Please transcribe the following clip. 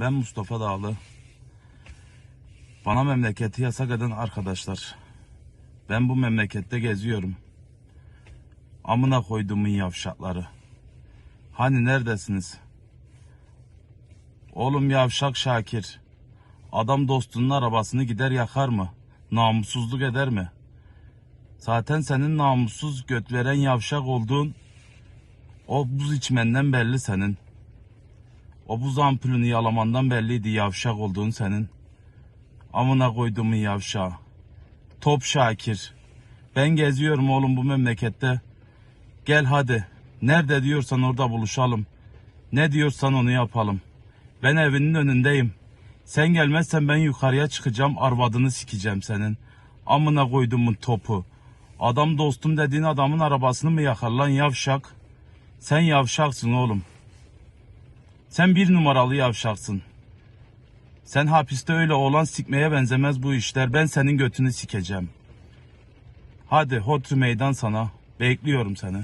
Ben Mustafa Dağlı. Bana memleketi yasak eden arkadaşlar. Ben bu memlekette geziyorum. Amına koyduğumun yavşakları. Hani neredesiniz? Oğlum yavşak Şakir. Adam dostunun arabasını gider yakar mı? Namussuzluk eder mi? Zaten senin namussuz göt veren yavşak olduğun o buz içmenden belli senin. O buz ampulünü yalamandan belliydi yavşak olduğun senin. Amına koyduğumun yavşağı. Top Şakir. Ben geziyorum oğlum bu memlekette. Gel hadi. Nerede diyorsan orada buluşalım. Ne diyorsan onu yapalım. Ben evinin önündeyim. Sen gelmezsen ben yukarıya çıkacağım arvadını sikeceğim senin. Amına koyduğumun topu. Adam dostum dediğin adamın arabasını mı yakar lan yavşak? Sen yavşaksın oğlum. Sen bir numaralı yavşaksın. Sen hapiste öyle oğlan sikmeye benzemez bu işler. Ben senin götünü sikeceğim. Hadi hotru meydan sana. Bekliyorum seni.